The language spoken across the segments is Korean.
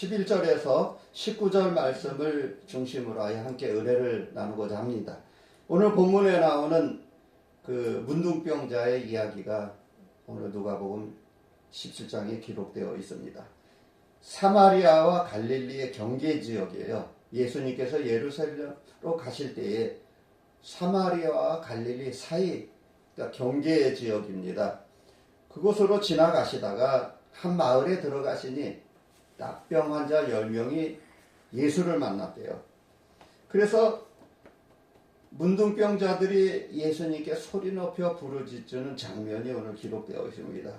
11절에서 19절 말씀을 중심으로 함께 의뢰를 나누고자 합니다. 오늘 본문에 나오는 그 문둥병자의 이야기가 오늘 누가복음 17장에 기록되어 있습니다. 사마리아와 갈릴리의 경계 지역이에요. 예수님께서 예루살렘으로 가실 때에 사마리아와 갈릴리 사이 그러니까 경계 지역입니다. 그곳으로 지나가시다가 한 마을에 들어가시니 납병 환자 10명이 예수를 만났대요. 그래서 문둥병자들이 예수님께 소리 높여 부르짖는 장면이 오늘 기록되어 있습니다.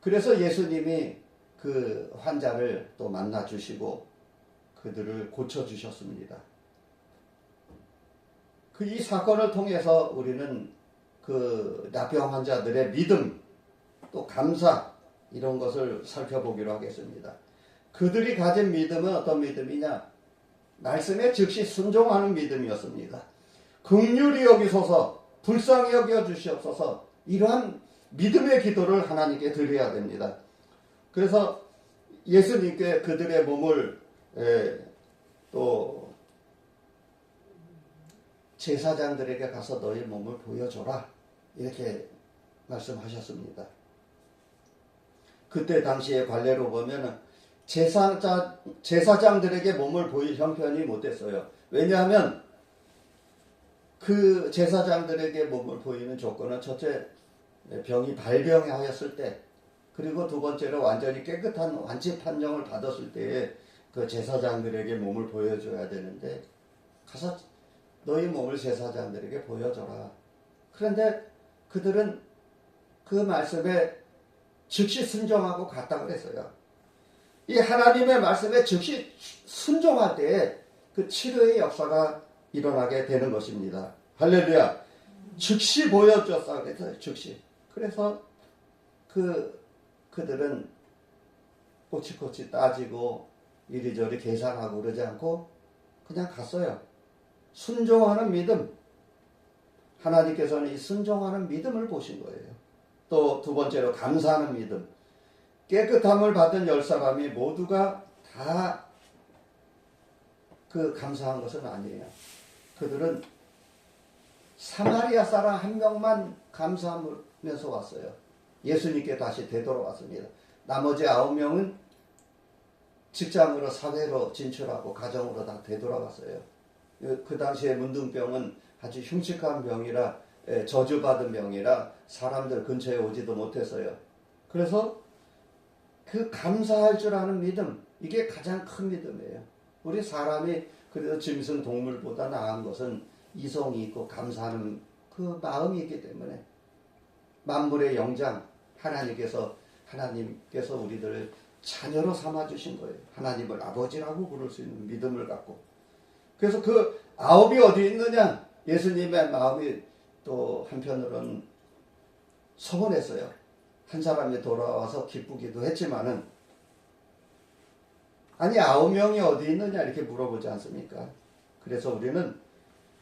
그래서 예수님이 그 환자를 또 만나 주시고 그들을 고쳐 주셨습니다. 그 이 사건을 통해서 우리는 그 납병 환자들의 믿음 또 감사 이런 것을 살펴보기로 하겠습니다. 그들이 가진 믿음은 어떤 믿음이냐? 말씀에 즉시 순종하는 믿음이었습니다. 극률이 여기소서 불쌍히 여겨 주시옵소서 이러한 믿음의 기도를 하나님께 드려야 됩니다. 그래서 예수님께 그들의 몸을 에, 또 제사장들에게 가서 너희 몸을 보여줘라 이렇게 말씀하셨습니다. 그때 당시의 관례로 보면 제사장, 제사장들에게 몸을 보일 형편이 못됐어요. 왜냐하면 그 제사장들에게 몸을 보이는 조건은 첫째 병이 발병하였을 때 그리고 두 번째로 완전히 깨끗한 완치 판정을 받았을 때에 그 제사장들에게 몸을 보여줘야 되는데 가서 너희 몸을 제사장들에게 보여줘라. 그런데 그들은 그 말씀에 즉시 순종하고 갔다 그랬어요. 이 하나님의 말씀에 즉시 순종할 때에 그 치료의 역사가 일어나게 되는 것입니다. 할렐루야. 즉시 보여줬어. 그래서 즉시. 그래서 그, 그들은 꼬치꼬치 따지고 이리저리 계산하고 그러지 않고 그냥 갔어요. 순종하는 믿음. 하나님께서는 이 순종하는 믿음을 보신 거예요. 또 두 번째로 감사하는 믿음. 깨끗함을 받은 열 사람이 모두가 다 그 감사한 것은 아니에요. 그들은 사마리아 사람 한 명만 감사하면서 왔어요. 예수님께 다시 되돌아왔습니다. 나머지 아홉 명은 직장으로 사회로 진출하고 가정으로 다 되돌아갔어요. 그 당시에 문둥병은 아주 흉측한 병이라 예, 저주받은 병이라 사람들 근처에 오지도 못했어요. 그래서 그 감사할 줄 아는 믿음 이게 가장 큰 믿음이에요. 우리 사람이 그래도 짐승 동물보다 나은 것은 이성이 있고 감사하는 그 마음이 있기 때문에 만물의 영장 하나님께서 하나님께서 우리들을 자녀로 삼아 주신 거예요. 하나님을 아버지라고 부를 수 있는 믿음을 갖고 그래서 그 아홉이 어디 있느냐? 예수님의 마음이 또 한편으로는 서운했어요. 한 사람이 돌아와서 기쁘기도 했지만은 아니 아홉 명이 어디 있느냐 이렇게 물어보지 않습니까? 그래서 우리는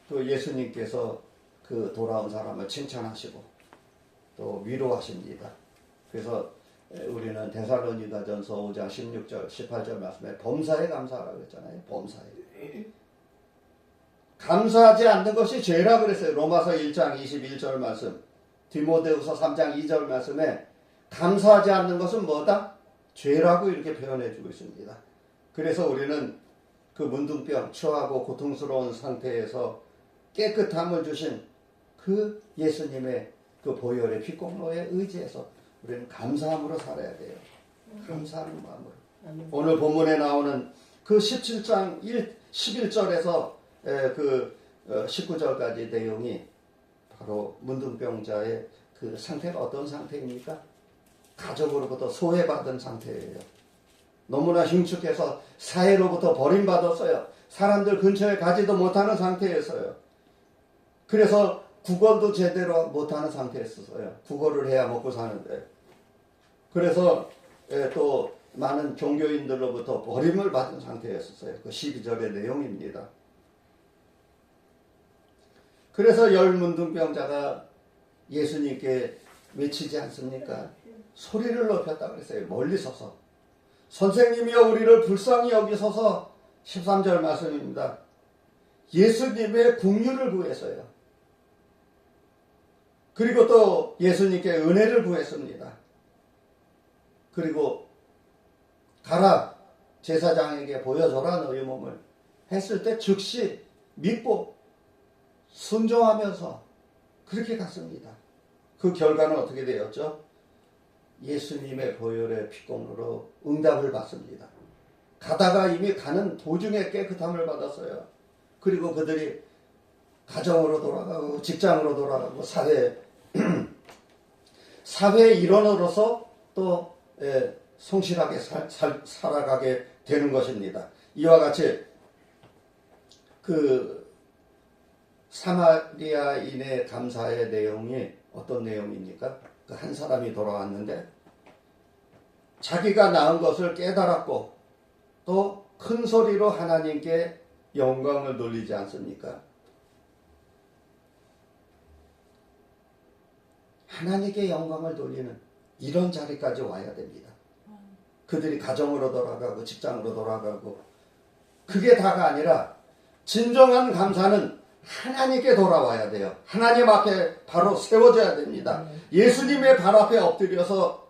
또 예수님께서 그 돌아온 사람을 칭찬하시고 또 위로하십니다. 그래서 우리는 데살로니가전서 5장 16절 18절 말씀에 범사에 감사하라고 했잖아요. 범사에. 감사하지 않는 것이 죄라 그랬어요. 로마서 1장 21절 말씀. 디모데후서 3장 2절 말씀에 감사하지 않는 것은 뭐다? 죄라고 이렇게 표현해 주고 있습니다. 그래서 우리는 그 문둥병, 추하고 고통스러운 상태에서 깨끗함을 주신 그 예수님의 그 보혈의 피공로에 의지해서 우리는 감사함으로 살아야 돼요. 감사하는 마음으로. 오늘 본문에 나오는 그 17장 1, 11절에서 그 19절까지 내용이 바로 문둥병자의 그 상태가 어떤 상태입니까? 가족으로부터 소외받은 상태예요. 너무나 흉측해서 사회로부터 버림받았어요. 사람들 근처에 가지도 못하는 상태였어요. 그래서 국어도 제대로 못하는 상태였어요. 국어를 해야 먹고 사는데. 그래서 또 많은 종교인들로부터 버림을 받은 상태였었어요. 그 12절의 내용입니다. 그래서 열문둥병자가 예수님께 외치지 않습니까? 소리를 높였다 그랬어요. 멀리 서서. 선생님이여 우리를 불쌍히 여기소서 13절 말씀입니다. 예수님의 국류를 구해서요. 그리고 또 예수님께 은혜를 구했습니다. 그리고 가라 제사장에게 보여줘라 너희 몸을 했을 때 즉시 믿고 순종하면서 그렇게 갔습니다. 그 결과는 어떻게 되었죠? 예수님의 보혈의 피공으로 응답을 받습니다. 가다가 이미 가는 도중에 깨끗함을 받았어요. 그리고 그들이 가정으로 돌아가고 직장으로 돌아가고 사회 사회 일원으로서 또 예, 성실하게 살, 살, 살아가게 되는 것입니다. 이와 같이 그 사마리아인의 감사의 내용이 어떤 내용입니까? 그 한 사람이 돌아왔는데 자기가 낳은 것을 깨달았고 또 큰 소리로 하나님께 영광을 돌리지 않습니까? 하나님께 영광을 돌리는 이런 자리까지 와야 됩니다. 그들이 가정으로 돌아가고 직장으로 돌아가고 그게 다가 아니라 진정한 감사는 하나님께 돌아와야 돼요. 하나님 앞에 바로 세워져야 됩니다. 예수님의 발 앞에 엎드려서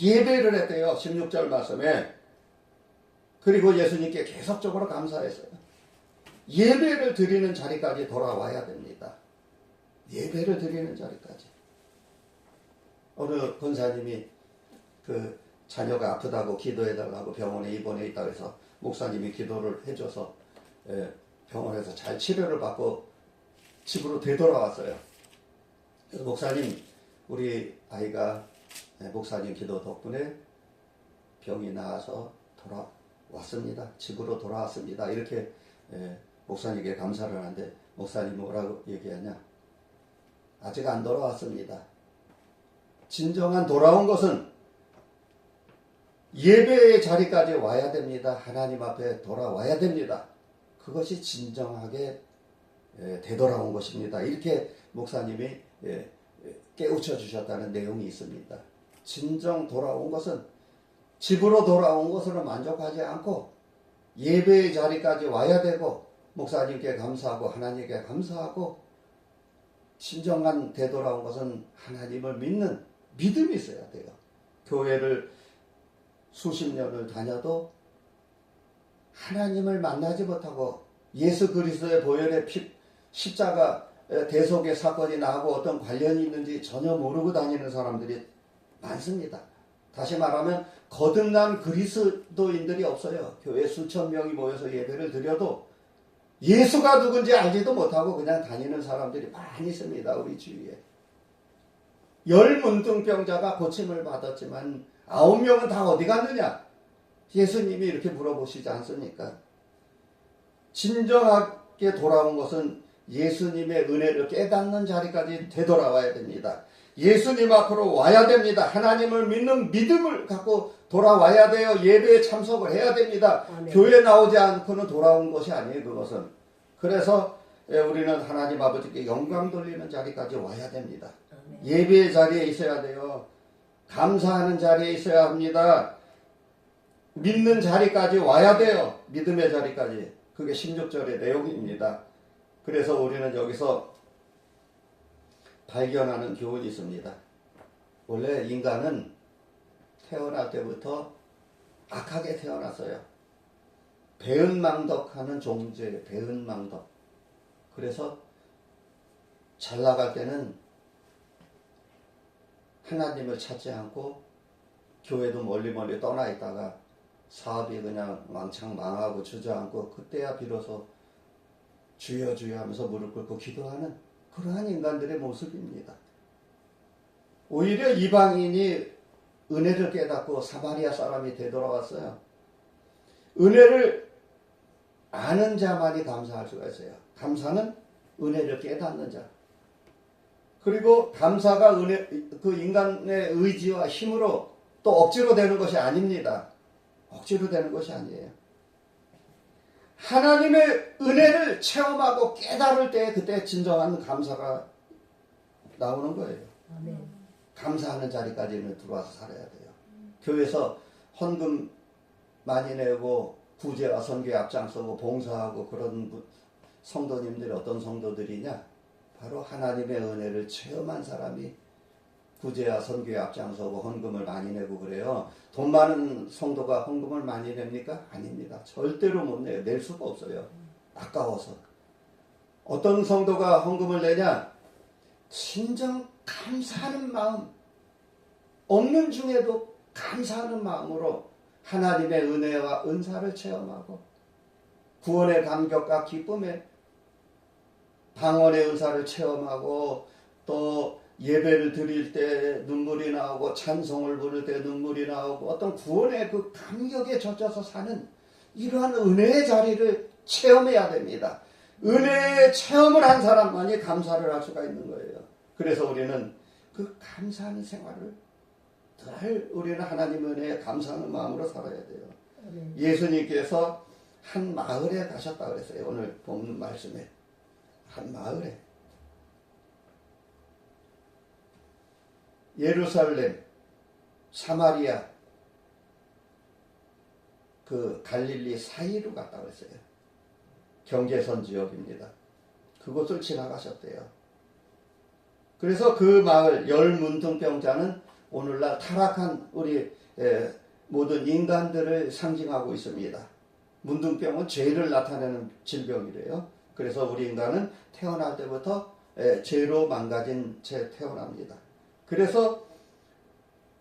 예배를 했대요. 16절 말씀에. 그리고 예수님께 계속적으로 감사했어요. 예배를 드리는 자리까지 돌아와야 됩니다. 예배를 드리는 자리까지. 어느 권사님이 그 자녀가 아프다고 기도해달라고 병원에 입원해 있다고 해서 목사님이 기도를 해줘서 예, 병원에서 잘 치료를 받고 집으로 되돌아왔어요. 그래서 목사님, 우리 아이가 예, 목사님 기도 덕분에 병이 나아서 돌아왔습니다. 집으로 돌아왔습니다. 이렇게 예, 목사님께 감사를 하는데 목사님 뭐라고 얘기하냐? 아직 안 돌아왔습니다. 진정한 돌아온 것은 예배의 자리까지 와야 됩니다. 하나님 앞에 돌아와야 됩니다. 그것이 진정하게 예, 되돌아온 것입니다. 이렇게 목사님이 예, 예, 깨우쳐 주셨다는 내용이 있습니다. 진정 돌아온 것은 집으로 돌아온 것으로 만족하지 않고 예배의 자리까지 와야 되고 목사님께 감사하고 하나님께 감사하고 진정한 되돌아온 것은 하나님을 믿는 믿음이 있어야 돼요. 교회를 수십 년을 다녀도 하나님을 만나지 못하고 예수 그리스도의 보혈의 피, 십자가 대속의 사건이 나하고 어떤 관련이 있는지 전혀 모르고 다니는 사람들이 많습니다. 다시 말하면 거듭난 그리스도인들이 없어요. 교회 수천 명이 모여서 예배를 드려도 예수가 누군지 알지도 못하고 그냥 다니는 사람들이 많이 있습니다. 우리 주위에. 열 문둥병자가 고침을 받았지만 아홉 명은 다 어디 갔느냐? 예수님이 이렇게 물어보시지 않습니까? 진정하게 돌아온 것은 예수님의 은혜를 깨닫는 자리까지 되돌아와야 됩니다. 예수님 앞으로 와야 됩니다. 하나님을 믿는 믿음을 갖고 돌아와야 돼요. 예배에 참석을 해야 됩니다. 아멘. 교회 나오지 않고는 돌아온 것이 아니에요. 그것은. 그래서 예, 우리는 하나님 아버지께 영광 돌리는 자리까지 와야 됩니다. 아멘. 예배의 자리에 있어야 돼요. 감사하는 자리에 있어야 합니다. 믿는 자리까지 와야 돼요. 믿음의 자리까지. 그게 16절의 내용입니다. 그래서 우리는 여기서 발견하는 교훈이 있습니다. 원래 인간은 태어날 때부터 악하게 태어났어요. 배은망덕하는 존재, 배은망덕. 그래서 잘 나갈 때는 하나님을 찾지 않고 교회도 멀리 멀리 떠나 있다가 사업이 그냥 왕창 망하고 주저앉고 그때야 비로소 주여 주여 하면서 무릎 꿇고 기도하는 그러한 인간들의 모습입니다. 오히려 이방인이 은혜를 깨닫고 사마리아 사람이 되돌아왔어요. 은혜를 아는 자만이 감사할 수가 있어요. 감사는 은혜를 깨닫는 자. 그리고 감사가 은혜, 그 인간의 의지와 힘으로 또 억지로 되는 것이 아닙니다. 억지로 되는 것이 아니에요. 하나님의 은혜를 체험하고 깨달을 때 그때 진정한 감사가 나오는 거예요. 아멘. 감사하는 자리까지는 들어와서 살아야 돼요. 교회에서 헌금 많이 내고 구제와 선교에 앞장서고 봉사하고 그런 분- 성도님들이 어떤 성도들이냐? 바로 하나님의 은혜를 체험한 사람이 구제와 선교에 앞장서고 헌금을 많이 내고 그래요. 돈 많은 성도가 헌금을 많이 냅니까? 아닙니다. 절대로 못 내요. 낼 수가 없어요. 아까워서. 어떤 성도가 헌금을 내냐? 진정 감사하는 마음. 없는 중에도 감사하는 마음으로 하나님의 은혜와 은사를 체험하고 구원의 감격과 기쁨에 방언의 은사를 체험하고 또 예배를 드릴 때 눈물이 나오고 찬송을 부를 때 눈물이 나오고 어떤 구원의 그 감격에 젖어서 사는 이러한 은혜의 자리를 체험해야 됩니다. 은혜의 체험을 한 사람만이 감사를 할 수가 있는 거예요. 그래서 우리는 그 감사하는 생활을 늘 우리는 하나님 은혜에 감사하는 마음으로 살아야 돼요. 네. 예수님께서 한 마을에 가셨다 그랬어요. 오늘 본 말씀에 한 마을에 예루살렘, 사마리아, 그 갈릴리 사이로 갔다 그랬어요. 경계선 지역입니다. 그곳을 지나가셨대요. 그래서 그 마을 열 문둥병자는 오늘날 타락한 우리 에, 모든 인간들을 상징하고 있습니다. 문둥병은 죄를 나타내는 질병이래요. 그래서 우리 인간은 태어날 때부터 에, 죄로 망가진 채 태어납니다. 그래서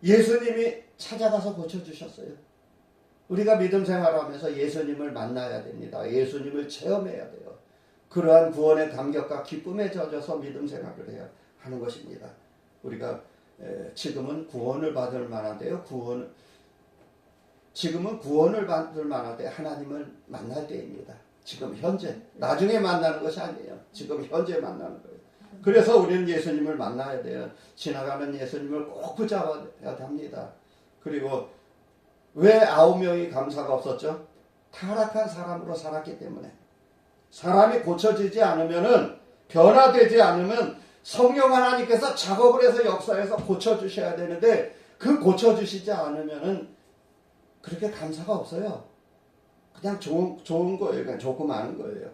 예수님이 찾아가서 고쳐주셨어요. 우리가 믿음 생활하면서 예수님을 만나야 됩니다. 예수님을 체험해야 돼요. 그러한 구원의 감격과 기쁨에 젖어서 믿음 생활을 해야 하는 것입니다. 우리가 에, 지금은 구원을 받을 만한데요. 구원 지금은 구원을 받을 만한데 하나님을 만날 때입니다. 지금 현재 나중에 만나는 것이 아니에요. 지금 현재 만나는 거예요. 그래서 우리는 예수님을 만나야 돼요. 지나가는 예수님을 꼭 붙잡아야 합니다. 그리고 왜 아홉 명이 감사가 없었죠? 타락한 사람으로 살았기 때문에 사람이 고쳐지지 않으면은 변화되지 않으면 성령 하나님께서 작업을 해서 역사에서 고쳐주셔야 되는데 그 고쳐주시지 않으면은 그렇게 감사가 없어요. 그냥 좋은, 좋은 거예요. 그냥 좋고 많은 거예요.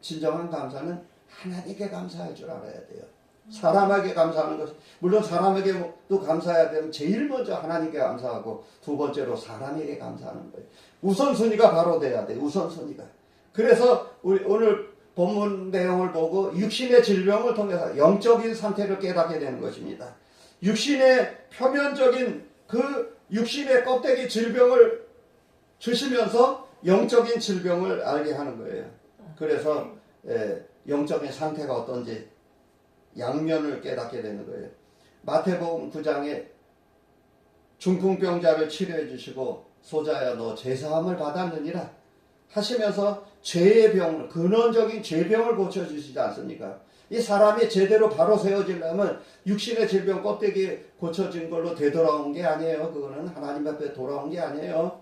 진정한 감사는 하나님께 감사할 줄 알아야 돼요. 사람에게 감사하는 것, 물론 사람에게도 감사해야 되면 제일 먼저 하나님께 감사하고 두 번째로 사람에게 감사하는 거예요. 우선순위가 바로 돼야 돼요. 우선순위가. 그래서 우리 오늘 본문 내용을 보고 육신의 질병을 통해서 영적인 상태를 깨닫게 되는 것입니다. 육신의 표면적인 그 육신의 껍데기 질병을 주시면서 영적인 질병을 알게 하는 거예요. 그래서 예, 영적인 상태가 어떤지 양면을 깨닫게 되는 거예요. 마태복음 9장에 중풍병자를 치료해 주시고 소자야 너 제사함을 받았느니라 하시면서 죄의 병을 근원적인 죄병을 고쳐 주시지 않습니까? 이 사람이 제대로 바로 세워지려면 육신의 질병 껍데기 고쳐진 걸로 되돌아온 게 아니에요. 그거는 하나님 앞에 돌아온 게 아니에요.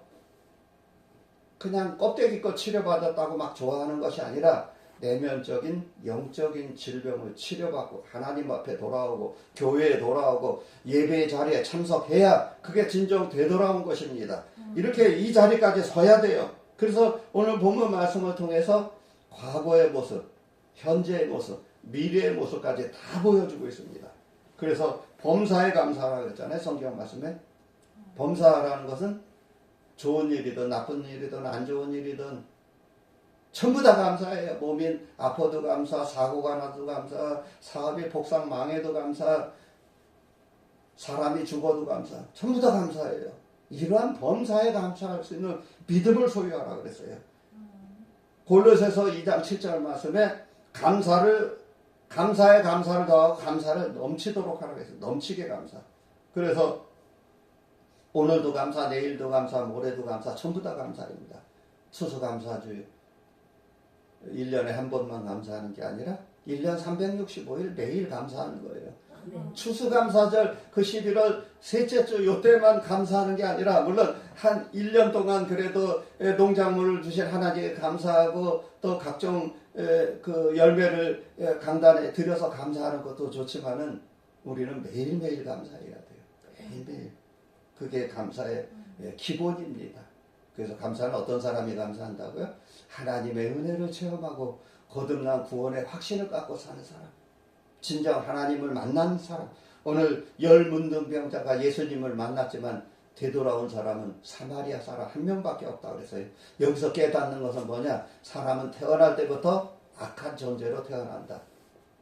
그냥 껍데기 거 치료받았다고 막 좋아하는 것이 아니라 내면적인 영적인 질병을 치료받고 하나님 앞에 돌아오고 교회에 돌아오고 예배 자리에 참석해야 그게 진정 되돌아온 것입니다. 이렇게 이 자리까지 서야 돼요. 그래서 오늘 본문 말씀을 통해서 과거의 모습, 현재의 모습, 미래의 모습까지 다 보여주고 있습니다. 그래서 범사에 감사하라고 했잖아요. 성경 말씀에. 범사라는 것은 좋은 일이든 나쁜 일이든 안 좋은 일이든 전부 다 감사해요. 몸이 아파도 감사, 사고가 나도 감사, 사업이 복상 망해도 감사, 사람이 죽어도 감사. 전부 다 감사해요. 이러한 범사에 감사할 수 있는 믿음을 소유하라 그랬어요. 골로새서 2장 7절 말씀에 감사를 감사에 감사를 더하고 감사를 넘치도록 하라고 했어요. 넘치게 감사. 그래서 오늘도 감사, 내일도 감사, 모레도 감사, 전부 다 감사입니다. 추수감사주 1년에 한 번만 감사하는 게 아니라 1년 365일 매일 감사하는 거예요. 네. 추수감사절 그 11월 셋째 주 요때만 감사하는 게 아니라 물론 한 1년 동안 그래도 에, 농작물을 주신 하나님께 감사하고 또 각종 에, 그 열매를 에, 강단에 들여서 감사하는 것도 좋지만은 우리는 매일매일 감사해야 돼요. 매일매일. 그게 감사의 에, 기본입니다. 그래서 감사는 어떤 사람이 감사한다고요? 하나님의 은혜를 체험하고 거듭난 구원의 확신을 갖고 사는 사람. 진정 하나님을 만난 사람. 오늘 열 문둥병자가 예수님을 만났지만 되돌아온 사람은 사마리아 사람 한 명밖에 없다 그랬어요. 여기서 깨닫는 것은 뭐냐? 사람은 태어날 때부터 악한 존재로 태어난다.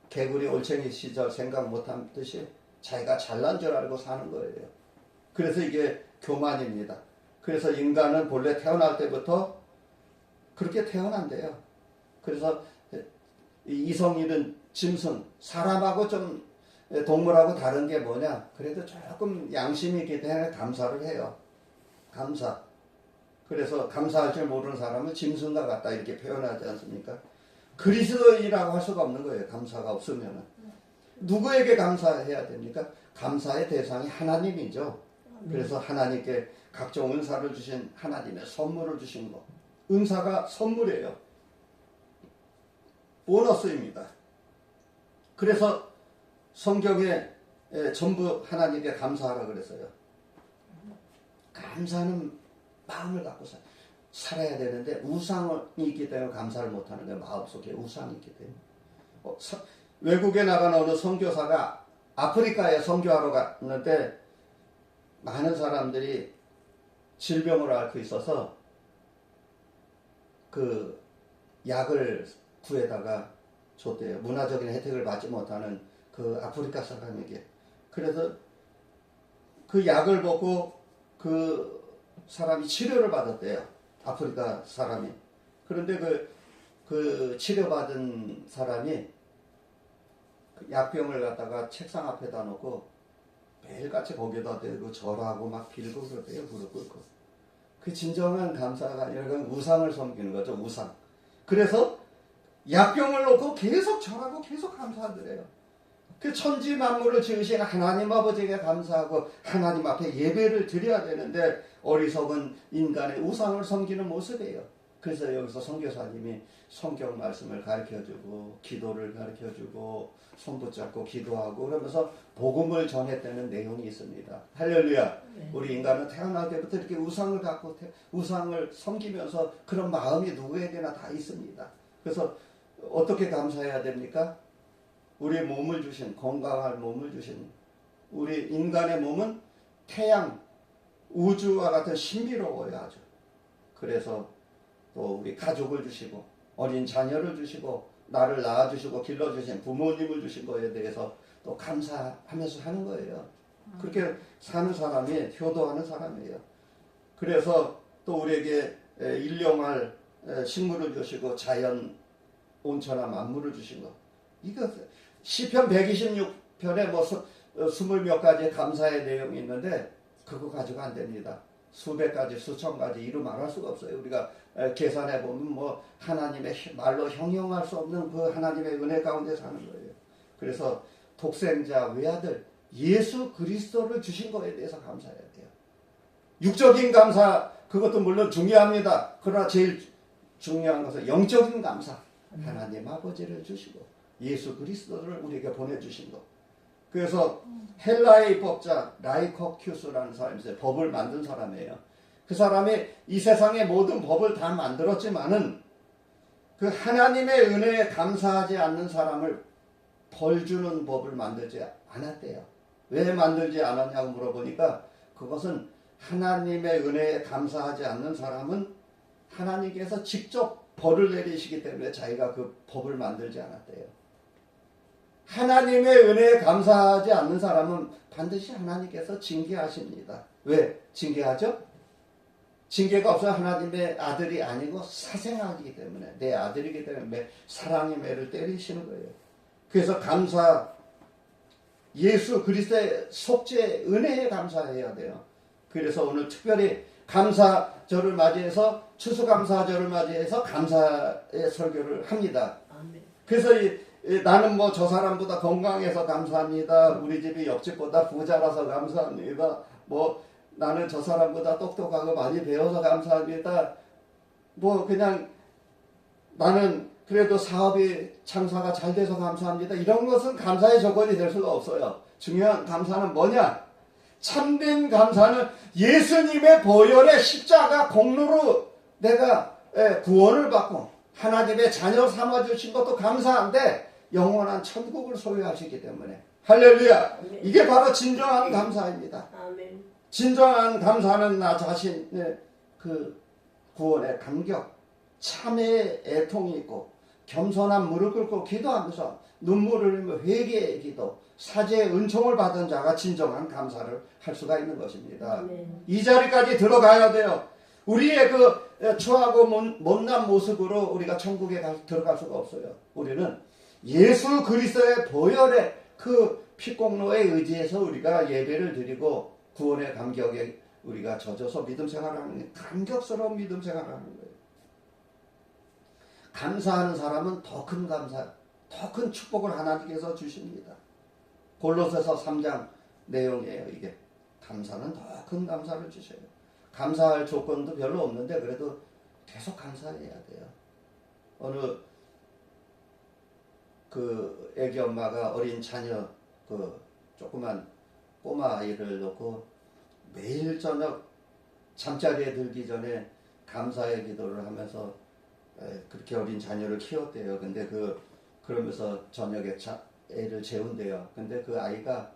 개구리 올챙이 시절 생각 못한 듯이 자기가 잘난 줄 알고 사는 거예요. 그래서 이게 교만입니다. 그래서 인간은 본래 태어날 때부터 그렇게 태어난대요. 그래서 이 이성일은 짐승, 사람하고 좀 동물하고 다른 게 뭐냐? 그래도 조금 양심이 있기 때문에 감사를 해요. 감사. 그래서 감사할 줄 모르는 사람은 짐승과 같다 이렇게 표현하지 않습니까? 그리스도인이라고 할 수가 없는 거예요. 감사가 없으면 누구에게 감사해야 됩니까? 감사의 대상이 하나님이죠. 그래서 하나님께 각종 은사를 주신 하나님의 선물을 주신 거. 은사가 선물이에요. 보너스입니다. 그래서 성경에 에, 전부 하나님께 감사하라 그랬어요. 감사는 마음을 갖고 살, 살아야 되는데 우상이 있기 때문에 감사를 못하는 거예요. 마음속에 우상이 있기 때문에. 어, 서- 외국에 나간 어느 선교사가 아프리카에 선교하러 갔는데 많은 사람들이 질병을 앓고 있어서 그 약을 구해다가 줬대요. 문화적인 혜택을 받지 못하는 그 아프리카 사람에게. 그래서 그 약을 먹고 그 사람이 치료를 받았대요. 아프리카 사람이. 그런데 그, 그 치료받은 사람이 그 약병을 갖다가 책상 앞에다 놓고 매일같이 거기다 대고 절하고 막 빌고 그러대요. 무릎 꿇고. 그 진정한 감사가 아니라 우상을 섬기는 거죠. 우상. 그래서 약병을 놓고 계속 절하고 계속 감사하더래요. 그 천지 만물을 지으신 하나님 아버지에게 감사하고 하나님 앞에 예배를 드려야 되는데 어리석은 인간의 우상을 섬기는 모습이에요. 그래서 여기서 선교사님이 성경 말씀을 가르쳐주고 기도를 가르쳐주고 손 붙잡고 기도하고 그러면서 복음을 전했다는 내용이 있습니다. 할렐루야. 네. 우리 인간은 태어날 때부터 이렇게 우상을 갖고 태- 우상을 섬기면서 그런 마음이 누구에게나 다 있습니다. 그래서 어떻게 감사해야 됩니까? 우리 몸을 주신 건강한 몸을 주신 우리 인간의 몸은 태양 우주와 같은 신비로워야 하죠. 그래서 또 우리 가족을 주시고 어린 자녀를 주시고 나를 낳아주시고 길러주신 부모님을 주신 거에 대해서 또 감사하면서 하는 거예요. 그렇게 사는 사람이 효도하는 사람이에요. 그래서 또 우리에게 에, 일용할 에, 식물을 주시고 자연 온천한 만물을 주신 거. 이거 시편 126편에 뭐 수, 어, 스물 몇 가지 감사의 내용이 있는데 그거 가지고 안 됩니다. 수백 가지, 수천 가지 이루 말할 수가 없어요. 우리가 에, 계산해 보면 뭐 하나님의 히- 말로 형용할 수 없는 그 하나님의 은혜 가운데 사는 거예요. 그래서 독생자 외아들 예수 그리스도를 주신 거에 대해서 감사해야 돼요. 육적인 감사 그것도 물론 중요합니다. 그러나 제일 중요한 것은 영적인 감사. 하나님 아버지를 주시고 예수 그리스도를 우리에게 보내주신 것. 그래서 헬라의 법자 라이커큐스라는 사람이 있어요. 법을 만든 사람이에요. 그 사람이 이 세상의 모든 법을 다 만들었지만은 그 하나님의 은혜에 감사하지 않는 사람을 벌 주는 법을 만들지 않았대요. 왜 만들지 않았냐고 물어보니까 그것은 하나님의 은혜에 감사하지 않는 사람은 하나님께서 직접 벌을 내리시기 때문에 자기가 그 법을 만들지 않았대요. 하나님의 은혜에 감사하지 않는 사람은 반드시 하나님께서 징계하십니다. 왜 징계하죠? 징계가 없어요. 하나님의 아들이 아니고 사생아이기 때문에 내 아들이기 때문에 매, 사랑의 매를 때리시는 거예요. 그래서 감사 예수 그리스도의 속죄 은혜에 감사해야 돼요. 그래서 오늘 특별히 감사절을 맞이해서 추수감사절을 맞이해서 감사의 설교를 합니다. 그래서 이, 이 나는 뭐 저 사람보다 건강해서 감사합니다. 우리 집이 옆집보다 부자라서 감사합니다. 뭐 나는 저 사람보다 똑똑하고 많이 배워서 감사합니다. 뭐 그냥 나는 그래도 사업이 창사가 잘 돼서 감사합니다. 이런 것은 감사의 조건이 될 수가 없어요. 중요한 감사는 뭐냐? 참된 감사는 예수님의 보혈의 십자가 공로로 내가 예, 구원을 받고 하나님의 자녀 삼아주신 것도 감사한데 영원한 천국을 소유하시기 때문에 할렐루야 아멘. 이게 바로 진정한 감사입니다 아멘. 진정한 감사는 나 자신의 그 구원의 감격 참회의 애통이 있고 겸손한 무릎 꿇고 기도하면서 눈물을 흘리며 회개의 기도 사죄의 은총을 받은 자가 진정한 감사를 할 수가 있는 것입니다 아멘. 이 자리까지 들어가야 돼요. 우리의 그 추하고 못- 못난 모습으로 우리가 천국에 가- 들어갈 수가 없어요. 우리는 예수 그리스도의 보혈의 그 피공로에 의지해서 우리가 예배를 드리고 구원의 감격에 우리가 젖어서 믿음 생활하는 게 감격스러운 믿음 생활하는 거예요. 감사하는 사람은 더 큰 감사, 더 큰 축복을 하나님께서 주십니다. 골로새서 3장 내용이에요, 이게. 감사는 더 큰 감사를 주셔요. 감사할 조건도 별로 없는데 그래도 계속 감사해야 돼요. 어느 그 애기 엄마가 어린 자녀 그 조그만 꼬마 아이를 놓고 매일 저녁 잠자리에 들기 전에 감사의 기도를 하면서 에, 그렇게 어린 자녀를 키웠대요. 근데 그 그러면서 저녁에 자, 애를 재운대요. 근데 그 아이가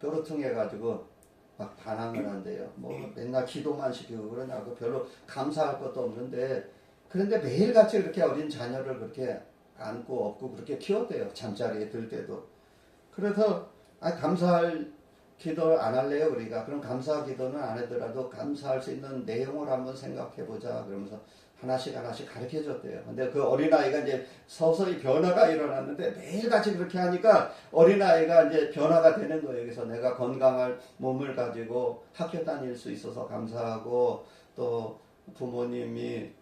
뾰루퉁해 가지고 막 반항을 한대요. 뭐 맨날 기도만 시키고 그러냐고 별로 감사할 것도 없는데 그런데 매일같이 그렇게 어린 자녀를 그렇게 안고 업고 그렇게 키웠대요. 잠자리에 들 때도. 그래서 아 감사할 기도 안 할래요 우리가 그럼 감사 기도는 안 하더라도 감사할 수 있는 내용을 한번 생각해 보자 그러면서 하나씩 하나씩 가르쳐 줬대요 근데 그 어린아이가 이제 서서히 변화가 일어났는데 매일같이 그렇게 하니까 어린아이가 이제 변화가 되는 거예요 그래서 내가 건강할 몸을 가지고 학교 다닐 수 있어서 감사하고 또 부모님이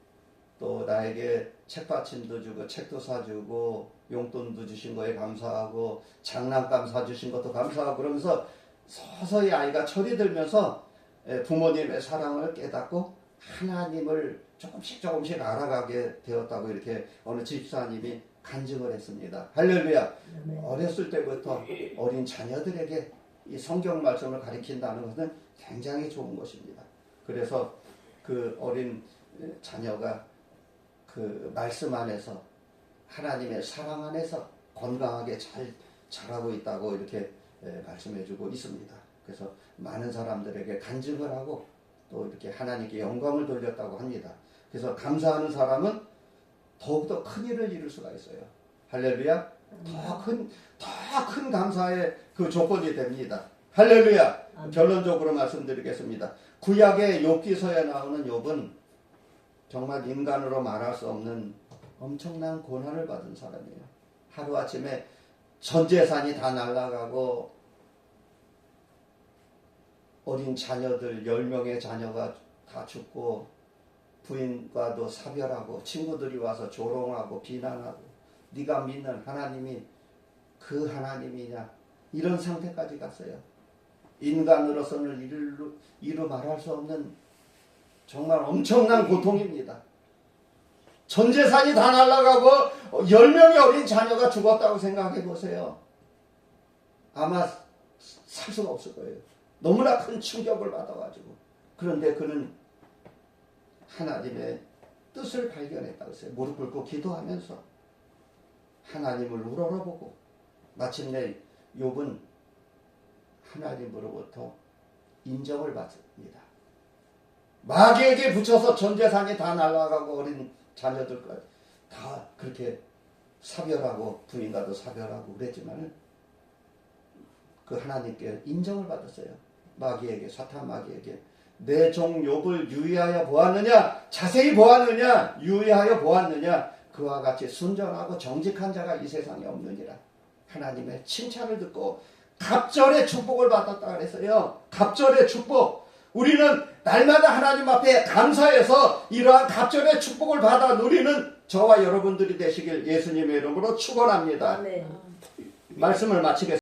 또 나에게 책받침도 주고 책도 사주고 용돈도 주신 거에 감사하고 장난감 사주신 것도 감사하고 그러면서 서서히 아이가 철이 들면서 예, 부모님의 사랑을 깨닫고 하나님을 조금씩 조금씩 알아가게 되었다고 이렇게 어느 집사님이 간증을 했습니다. 할렐루야. 아멘. 어렸을 때부터 어린 자녀들에게 이 성경 말씀을 가리킨다는 것은 굉장히 좋은 것입니다. 그래서 그 어린 자녀가 그 말씀 안에서 하나님의 사랑 안에서 건강하게 잘 자라고 있다고 이렇게 예, 말씀해주고 있습니다. 그래서 많은 사람들에게 간증을 하고 또 이렇게 하나님께 영광을 돌렸다고 합니다. 그래서 감사하는 사람은 더욱더 큰 일을 이룰 수가 있어요. 할렐루야. 더 큰, 더 큰 감사의 그 조건이 됩니다. 할렐루야. 결론적으로 말씀드리겠습니다. 구약의 욥기서에 나오는 욥은 정말 인간으로 말할 수 없는 엄청난 고난을 받은 사람이에요. 하루아침에 전 재산이 다 날아가고 어린 자녀들 10명의 자녀가 다 죽고 부인과도 사별하고 친구들이 와서 조롱하고 비난하고 네가 믿는 하나님이 그 하나님이냐 이런 상태까지 갔어요. 인간으로서는 이루, 말할 수 없는 정말 엄청난 고통입니다. 전 재산이 다 날아가고 10명의 어린 자녀가 죽었다고 생각해 보세요. 아마 살 수가 없을 거예요. 너무나 큰 충격을 받아가지고. 그런데 그는 하나님의 뜻을 발견했다고 했어요. 무릎 꿇고 기도하면서 하나님을 우러러보고 마침내 욥은 하나님으로부터 인정을 받습니다. 마귀에게 붙여서 전 재산이 다 날아가고 어린 자녀들까지 다 그렇게 사별하고 부인과도 사별하고 그랬지만 그 하나님께 인정을 받았어요. 마귀에게 사탄 마귀에게 내종 욥을 유의하여 보았느냐 자세히 보았느냐 유의하여 보았느냐 그와 같이 순전하고 정직한 자가 이 세상에 없느니라 하나님의 칭찬을 듣고 갑절의 축복을 받았다 그랬어요. 갑절의 축복. 우리는 날마다 하나님 앞에 감사해서 이러한 갑절의 축복을 받아 누리는 저와 여러분들이 되시길 예수님의 이름으로 축원합니다. 아멘. 말씀을 마치겠습니다.